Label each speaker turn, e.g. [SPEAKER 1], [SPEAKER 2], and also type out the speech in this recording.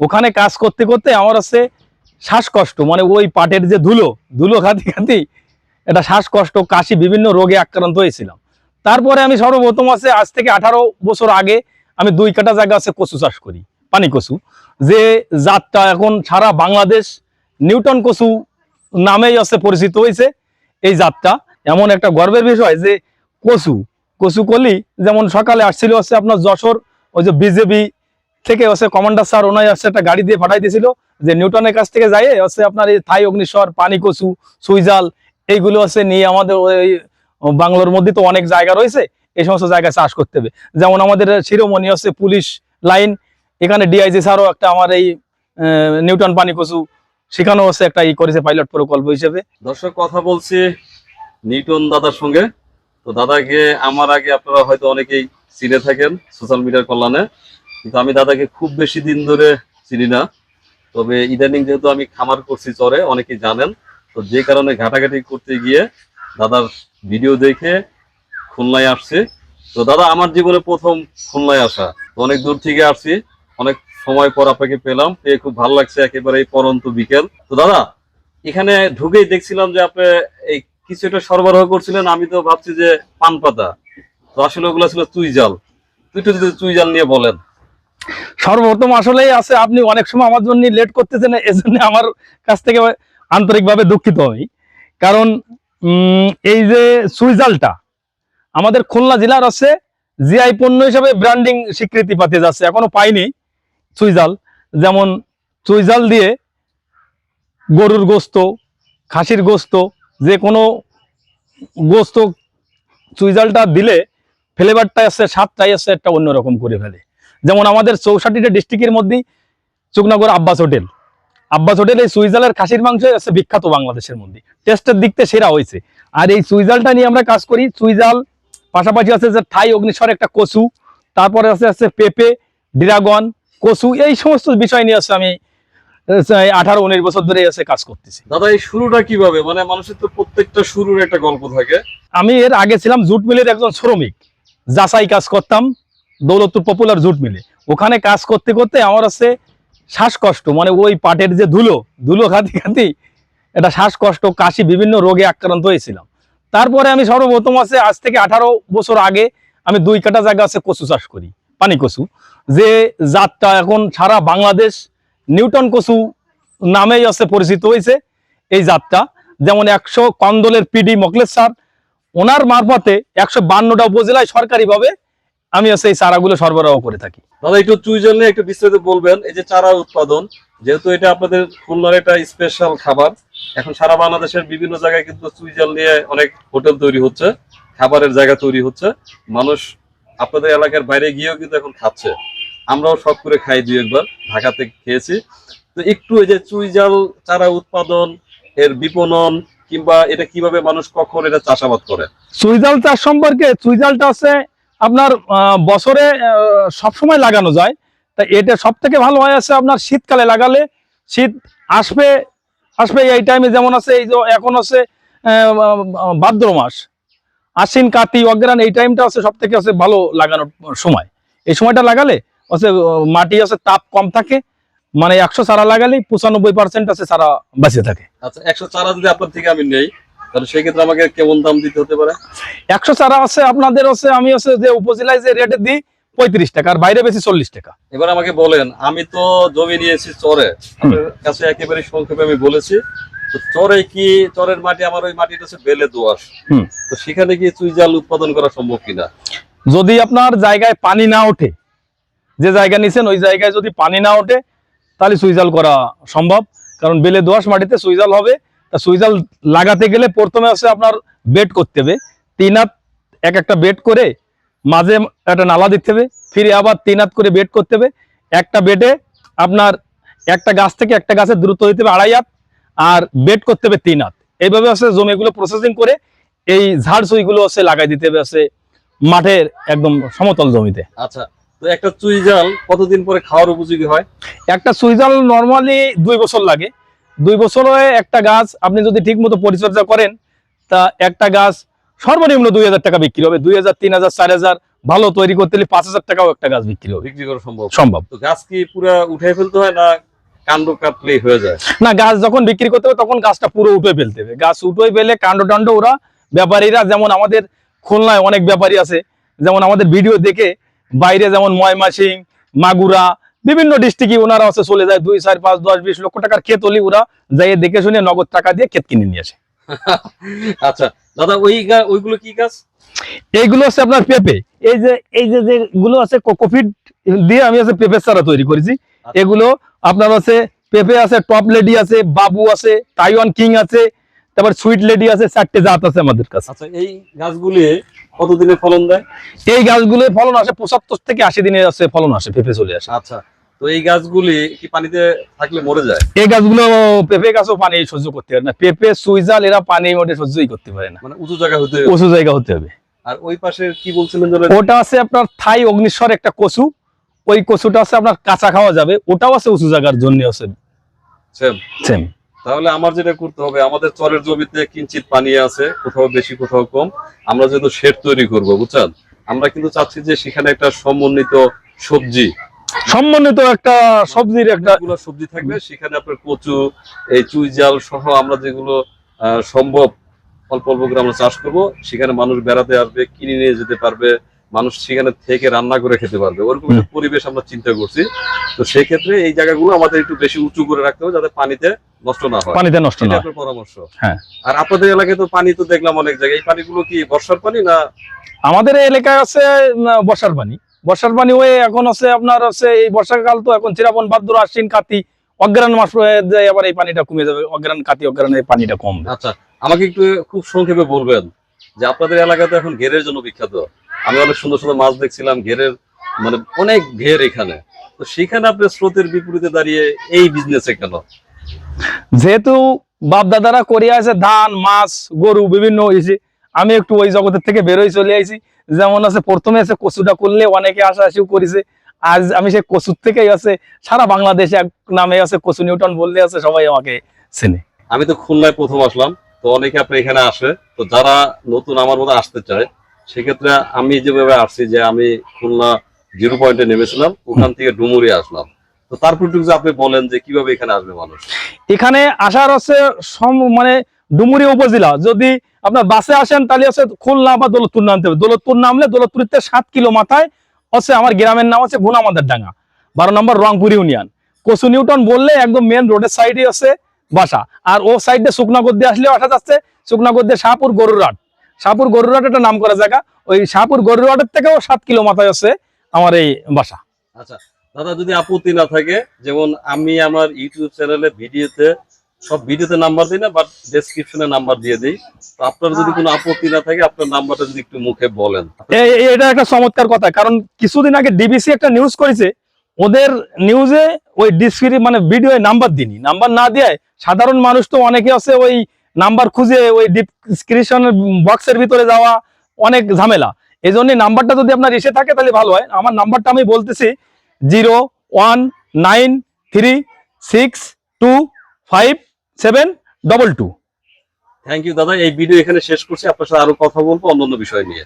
[SPEAKER 1] ওখানে কাজ করতে করতে আমার আছে শ্বাসকষ্ট মানে ওই পাটের যে ধুলো ধুলো খাতি খাতি, এটা শ্বাসকষ্ট, কাশি, বিভিন্ন রোগে আক্রান্ত হয়েছিলাম। তারপরে আমি সর্বপ্রথম আছে আজ থেকে আঠারো বছর আগে আমি দুই কাটা জায়গা আছে কচু চাষ করি, পানি কচু। যে জাতটা এখন সারা বাংলাদেশ নিউটন কচু নামেই আছে পরিচিত হয়েছে এই জাতটা। এমন একটা গর্বের বিষয় যে কচু কচু কলি যেমন সকালে আসছিল হচ্ছে আপনার যশোর, ওই যে বিজেপি থেকে হচ্ছে কমান্ডার স্যার ওনাই হচ্ছে একটা গাড়ি দিয়ে পাঠাই দিয়েছিল যে নিউটনের কাছ থেকে যাই হচ্ছে আপনার এই থাই অগ্নিস্বর, পানি কচু সুইজাল এইগুলো হচ্ছে নিয়ে আমাদের ওই বাংলার মধ্যে তো অনেক জায়গা রয়েছে, এই সমস্ত জায়গায় চাষ করতে হবে। যেমন আমাদের শিরোমণি হচ্ছে পুলিশ লাইন, এখানে ডিআইজি স্যারও একটা আমার এই নিউটন পানি কচু সেখানেও হচ্ছে একটা ই করেছে পাইলট প্রকল্প হিসেবে।
[SPEAKER 2] দর্শক, কথা বলছি নিউটন দাদার সঙ্গে। তো দাদাকে, আমার আগে আপনারা হয়তো অনেকেই চিনে থাকেন সোশ্যাল মিডিয়ার কল্যাণে। কিন্তু আমি দাদাকে খুব বেশি দিন ধরে চিনি না। তবে ইদানিং যেহেতু আমি খামার করছি চরে, অনেকেই জানেন, তো যে কারণে ঘাটাঘাটি করতে গিয়ে দাদার ভিডিও দেখে খুলনায় আসছি। তো দাদা, আমার জীবনে প্রথম খুলনায় আসা। অনেক দূর থেকে আসছি, অনেক সময় পর আপনাকে পেলাম, পেয়ে খুব ভালো লাগছে একেবারে পরন্ত বিকেল। তো দাদা, এখানে ঢুকেই দেখছিলাম যে আপনি এই কিছু একটা সরবরাহ করছিলেন, আমি তো ভাবছি যে পান পাতা। তো আসলে ওগুলো ছিল চুই জাল। তুই তো চুই জাল নিয়ে বলেন।
[SPEAKER 1] সর্বপ্রথম আসলেই আছে, আপনি অনেক সময় আমার জন্য লেট করতেছেন, এজন্য আমার কাছ থেকে আন্তরিকভাবে দুঃখিত আমি। কারণ এই যে সুইজালটা, আমাদের খুলনা জেলার আছে জিআই পণ্য হিসাবে ব্র্যান্ডিং স্বীকৃতি পাতে যাচ্ছে এখনও পাইনি সুইজাল। যেমন সুইজাল দিয়ে গরুর গোস্ত, খাসির গোস্ত, যে কোনো গোস্ত সুইজালটা দিলে ফ্লেভারটা আছে, স্বাদটাই আছে একটা অন্যরকম করে ফেলে। যেমন আমাদের চৌষট্টিটা ডিস্ট্রিক্টের মধ্যেই চুকনাগর আব্বাস হোটেল। আব্বাস হোটেল এই সুইজালের খাসির মাংস আছে বিখ্যাত বাংলাদেশের মধ্যে। টেস্টের দিক থেকে সেরা হয়েছে। আর এই সুইজালটা নিয়ে আমরা কাজ করি সুইজাল পাশাপাশি আছে যে থাই অগ্নিস্বর একটা কচু তারপরে আছে আছে পেঁপে ড্রাগন কচু এই সমস্ত বিষয় নিয়ে আছে আমি আঠারো উনিশ বছর ধরে এসে কাজ করতেছি।
[SPEAKER 2] দাদা এই শুরুটা কীভাবে? মানে মানুষের তো প্রত্যেকটা শুরুর একটা গল্প থাকে।
[SPEAKER 1] আমি এর আগে ছিলাম জুট মিলের একজন শ্রমিক। যাচাই কাজ করতাম। দৌলতপুর পপুলার জুট মিলে। ওখানে কাজ করতে করতে আমার আছে শ্বাসকষ্ট মানে ওই পাটের যে ধুলো ধুলো খাতি খাতি এটা শ্বাসকষ্ট, কাশি, বিভিন্ন রোগে আক্রান্ত হয়েছিলাম। তারপরে আমি সর্বপ্রথম আছে আজ থেকে আঠারো বছর আগে আমি দুই কাটা জায়গা আছে কচু চাষ করি, পানি কচু। যে জাতটা এখন সারা বাংলাদেশ নিউটন কচু নামেই আছে পরিচিত হয়েছে, এই জাতটা। যেমন একশো কন্দলের পিডি মকলেশ স্যার ওনার মারফতে একশো বান্নটা উপজেলায় সরকারিভাবে আমি হচ্ছে এই চারাগুলো সরবরাহ করে থাকি।
[SPEAKER 2] দাদা একটু চুই জাল নিয়ে একটু বিস্তারিত বলবেন। এই যে চারা উৎপাদন যেহেতু এটা আপনাদের খুলনার একটা স্পেশাল খাবার এখন সারা বাংলাদেশের বিভিন্ন জায়গায় কিন্তু চুই জাল নিয়ে অনেক হোটেল তৈরি হচ্ছে খাবারের জায়গা তৈরি হচ্ছে। মানুষ আপনাদের এলাকার বাইরে গিয়েও কিন্তু এখন খাচ্ছে। আমরাও সব করে খাই দুই একবার ঢাকাতে খেয়েছি। তো একটু এই যে চুই জাল চারা উৎপাদন এর বিপণন কিংবা এটা কীভাবে মানুষ কখন এটা চাষাবাদ করে?
[SPEAKER 1] চুইজাল চাষ সম্পর্কে চুইজালটা আছে আপনার বছরে সবসময় লাগানো যায়। তা এটা সব থেকে ভালো হয় আছে আপনার শীতকালে লাগালে। শীত আসবে আসবে এই টাইমে যেমন আছে, এই যে এখন আছে ভাদ্র মাস। আশ্বিন, কাতি অগ্রাণ এই টাইমটা আছে সব থেকে আছে ভালো লাগানোর সময়। এই সময়টা লাগালে আছে মাটি আছে, তাপ কম থাকে। মানে একশো চারা লাগালে পঁচানব্বই পার্সেন্ট আছে চারা বেঁচে থাকে।
[SPEAKER 2] আচ্ছা একশো চারা যদি আপনার থেকে আমি নেই তাহলে আমাকে কেমন দাম দিতে হতে পারে?
[SPEAKER 1] একশো চারা আছে আপনাদের আছে আমি আছে যে উপজেলায় যে রেটে দিই পঁয়ত্রিশ টাকা আর বাইরে বেশি চল্লিশ টাকা।
[SPEAKER 2] এবার আমাকে বলেন আমি তো জমি নিয়েছি চরে কাছে একেবারে সংক্ষেপে আমি বলেছি চরে কি চরের মাটি আমার ওই মাটিটা হচ্ছে বেলে দোয়াশ তো সেখানে কি চুই জাল উৎপাদন করা সম্ভব কিনা?
[SPEAKER 1] যদি আপনার জায়গায় পানি না ওঠে যে জায়গা নিছেন ওই জায়গায় যদি পানি না ওঠে তাহলে সুইজাল করা সম্ভব কারণ বেলে দোয়াশ মাটিতে সুইজাল হবে সুইজাল লাগাতে গেলে প্রথমে আছে আপনার বেড করতে হবে। তিন হাত এক একটা বেড করে মাঝে একটা নালা দিতে হবে। ফিরে আবার তিন হাত করে বেড করতে হবে। একটা বেডে আপনার একটা গাছ থেকে একটা গাছের দূরত্ব দিতে হবে আড়াই হাত আর বেড করতে হবে তিন হাত। এইভাবে আছে জমিগুলো প্রসেসিং করে এই ঝাড় সুইগুলো আছে লাগাই দিতে হবে আছে মাঠের একদম সমতল জমিতে।
[SPEAKER 2] আচ্ছা তো একটা চুই জাল কতদিন পরে খাওয়ার উপযোগী হয়?
[SPEAKER 1] একটা সুইজাল নর্মালি দুই বছর লাগে। দুই বছরে একটা গাছ আপনি যদি ঠিক মতো পরিচর্যা করেন তা একটা গাছ সর্বনিম্ন দুই হাজার টাকা বিক্রি হবে। দুই হাজার তিন হাজার চার হাজার ভালো তৈরি করতে হলে পাঁচ হাজার টাকাও একটা গাছ বিক্রি হবে।
[SPEAKER 2] বিক্রি করা সম্ভব?
[SPEAKER 1] সম্ভব।
[SPEAKER 2] তো গাছ কি পুরা উঠে ফেলতে হয় না কাণ্ড কাটলেই হয়ে যায়?
[SPEAKER 1] না গাছ যখন বিক্রি করতে হবে তখন গাছটা পুরো উঠে ফেলতে হবে। গাছ উঠে ফেলে কাণ্ড টাণ্ড ওরা ব্যাপারীরা যেমন আমাদের খুলনায় অনেক ব্যাপারী আছে যেমন আমাদের ভিডিও দেখে বাইরে যেমন ময়মাসিং মাগুরা বিভিন্ন ডিস্ট্রিক্টে ওনারা আছে চলে যায়। দুই চার পাঁচ দশ বিশ লক্ষ টাকার ক্ষেত হলে ওরা যাই দেখে শুনে নগদ টাকা দিয়ে ক্ষেত কিনে নিয়ে আসে।
[SPEAKER 2] আচ্ছা দাদা ওই ওইগুলো কি গাছ?
[SPEAKER 1] এইগুলো হচ্ছে আপনার পেঁপে। এই যে এই যে যেগুলো আছে কোকোপিট দিয়ে আমি আছে পেঁপে চারা তৈরি করেছি। এগুলো আপনার আছে পেঁপে আছে টপ লেডি আছে বাবু আছে তাইওয়ান কিং আছে তারপর সুইট লেডি আছে চারটে জাত আছে আমাদের কাছে।
[SPEAKER 2] আচ্ছা এই গাছগুলি কতদিনে ফলন দেয়?
[SPEAKER 1] এই গাছগুলো ফলন আসে পঁচাত্তর থেকে আশি দিনে আছে ফলন আসে পেঁপে চলে আসে।
[SPEAKER 2] আচ্ছা তো এই গাছগুলি কি পানিতে থাকলে মরে যায়?
[SPEAKER 1] এই গাছগুলো পেঁপে গাছও পানি সহ্য করতে পারে না। পেঁপে সুইজাল এরা পানি মোটে সহ্যই করতে পারে না।
[SPEAKER 2] মানে উঁচু জায়গা হতে
[SPEAKER 1] উঁচু জায়গা হতে হবে।
[SPEAKER 2] আর ওই পাশে কি বলছিলেন
[SPEAKER 1] ওটা আছে আপনার থাই অগ্নিশ্বর একটা কচু। ওই কচুটা আছে আপনার কাঁচা খাওয়া যাবে। ওটাও আছে উঁচু জায়গার জন্য আছে।
[SPEAKER 2] সেম
[SPEAKER 1] সেম
[SPEAKER 2] তাহলে আমার যেটা করতে হবে আমাদের চরের জমিতে কিঞ্চিত পানি আছে কোথাও বেশি কোথাও কম আমরা যেহেতু শেড তৈরি করব বুঝছেন? আমরা কিন্তু চাচ্ছি যে সেখানে একটা সমন্বিত সবজি
[SPEAKER 1] সম্মানিত একটা সবজির একটা
[SPEAKER 2] সবজি থাকবে সেখানে আপনার কচু এই চুই জাল সহ আমরা যেগুলো আহ, সম্ভব অল্প অল্প করে আমরা চাষ করব সেখানে মানুষ বেড়াতে আসবে কিনে নিয়ে যেতে পারবে মানুষ সেখানে থেকে রান্না করে খেতে পারবে। ওরকম একটা পরিবেশ আমরা চিন্তা করছি। তো সেই ক্ষেত্রে এই জায়গাগুলো আমাদের একটু বেশি উঁচু করে রাখতে হবে যাতে পানিতে নষ্ট না হয়।
[SPEAKER 1] পানিতে নষ্ট না হয়।
[SPEAKER 2] পরামর্শ।
[SPEAKER 1] হ্যাঁ।
[SPEAKER 2] আর আপনাদের এলাকায় তো পানি তো দেখলাম অনেক জায়গায়। এই পানিগুলো কি বর্ষার পানি না
[SPEAKER 1] আমাদের এলাকায় আছে বর্ষার পানি। বর্ষার পানি হয়ে এখন আছে আপনার আছে এই বর্ষাকাল তো এখন চিরাপন ভাদ্র আশ্বিন কাতি অগ্রাণ মাস আবার এই পানিটা কমে যাবে। অগ্রাণ কাতি অগ্রাণ এই পানিটা কমবে
[SPEAKER 2] আচ্ছা আমাকে একটু খুব সংক্ষেপে বলবেন যে আপনাদের এলাকাতে এখন ঘেরের জন্য বিখ্যাত। আমি অনেক সুন্দর সুন্দর মাছ দেখছিলাম ঘেরের মানে অনেক ঘের এখানে। তো সেখানে আপনি স্রোতের বিপরীতে দাঁড়িয়ে এই বিজনেসে কেন?
[SPEAKER 1] যেহেতু বাপ দাদারা করে আছে ধান মাছ গরু বিভিন্ন হয়েছে আমি একটু ওই জগতের থেকে বেরোই চলে আইছি। যেমন আছে প্রথমে আছে কচুটা করলে অনেকে আশা আশিও করেছে। আজ আমি সেই কচুর থেকেই আছে সারা বাংলাদেশে এক নামে আছে কচু নিউটন বললে আছে সবাই আমাকে চেনে।
[SPEAKER 2] আমি তো খুলনায় প্রথম আসলাম তো অনেকে আপনি এখানে আসে তো যারা নতুন আমার মতো আসতে চায় সেক্ষেত্রে আমি যেভাবে আসছি যে আমি খুলনা জিরো পয়েন্টে নেমেছিলাম, ওখান থেকে ডুমুরি আসলাম। তো তারপর যদি আপনি বলেন যে কীভাবে এখানে আসবে মানুষ?
[SPEAKER 1] এখানে আসার হচ্ছে মানে ডুমুরি উপজেলা। যদি আপনার বাসে আসেন, তাহলে হচ্ছে খুলনা বা দৌলতপুর নামতে হবে। দৌলতপুর নামলে দৌলতপুরের থেকে সাত কিলো মাথায় হচ্ছে আমার গ্রামের নাম হচ্ছে ভুনামাদার ডাঙ্গা বারো নম্বর রংপুর ইউনিয়ন। কচু নিউটন বললে একদম মেন রোডের সাইডে হচ্ছে বাসা। আর ও সাইডে শুকনাগর দিয়ে আসলেও আসা যাচ্ছে। শুকনাগর দিয়ে শাহপুর গরুরহাট। শাহপুর গরুরহাট একটা নাম করা জায়গা। ওই শাহপুর গরুরহাটের থেকেও সাত কিলো মাথায় হচ্ছে আমার এই বাসা।
[SPEAKER 2] আচ্ছা দাদা যদি আপত্তি না থাকে যেমন আমি আমার ইউটিউব চ্যানেলে ভিডিওতে সব ভিডিওতে নাম্বার দিই না বাট ডেসক্রিপশনে নাম্বার দিয়ে দিই। তো আপনার যদি কোনো আপত্তি না থাকে আপনার নাম্বারটা যদি একটু মুখে বলেন।
[SPEAKER 1] এটা একটা চমৎকার কথা কারণ কিছুদিন আগে ডিবিসি একটা নিউজ করেছে ওদের নিউজে ওই ডিসক্রিপ মানে ভিডিও নাম্বার দিনি নাম্বার না দিয়ে সাধারণ মানুষ তো অনেকে আছে ওই নাম্বার খুঁজে ওই ডিসক্রিপশন বক্সের ভিতরে যাওয়া অনেক ঝামেলা। এই জন্য নাম্বারটা যদি আপনার এসে থাকে তাহলে ভালো হয়। আমার নাম্বারটা আমি বলতেছি zero one nine three six two five seven double two.
[SPEAKER 2] Thank you দাদা। এই ভিডিও এখানে শেষ করছি। আপনার সাথে আরও কথা বলব অন্য বিষয় নিয়ে।